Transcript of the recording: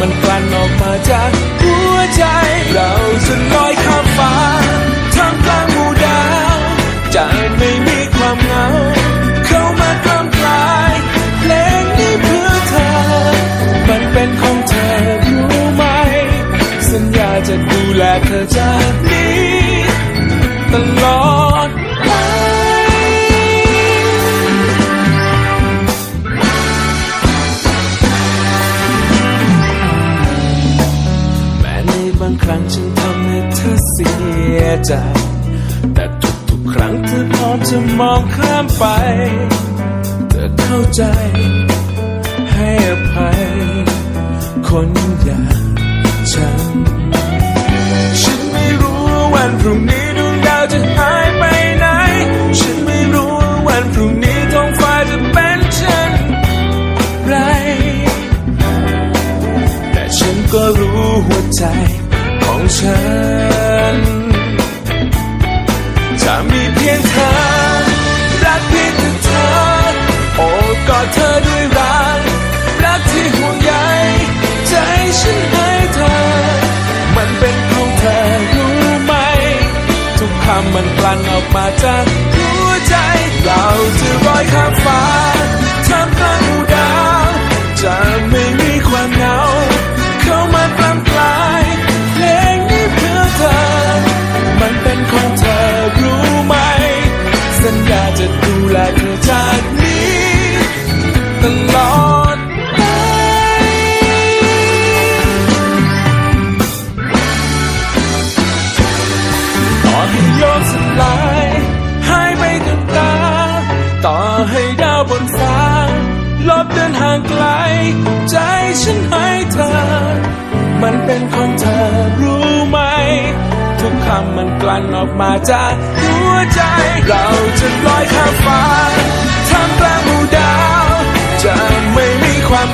มันกลั่นออกมาจากหัวใจ เราจะลอยข้ามฟ้าท่ามกลางหมู่ดาวจะไม่มีความเหงา เข้ามากล้ำกลายเพลงนี้เพื่อเธอ มันเป็นของเธอรู้ไหม สัญญาจะดูแลเธอจากนี้ตลอด ครั้งฉันทำให้เธอเสียใจ แต่ทุกๆครั้งเธอพร้อมจะมองข้ามไป เธอเข้าใจ งเธอ รักเพียงแต่เธอ โอบกอดเธอด้วยรัก รักที่ห่วงใยใจฉันให้เธอ มันเป็นของเธอรู้ไหม ทุกคำมันกลั่นออกมาจากหัวใจ เราจะลอยข้ามฟ้าทำ อให้โลกสลายหายไปกับตา ต่อให้ดาวบนฟ้า ลบเดินห่างไกล ใจฉันให้เธอ มันเป็นของเธอรู้ไหม ทุกคำมันกลั่นออกมาจากหัวใจ เราจะลอยข้ามฟ้าท่ามกลางหมู่ดาว จะไม่มีความ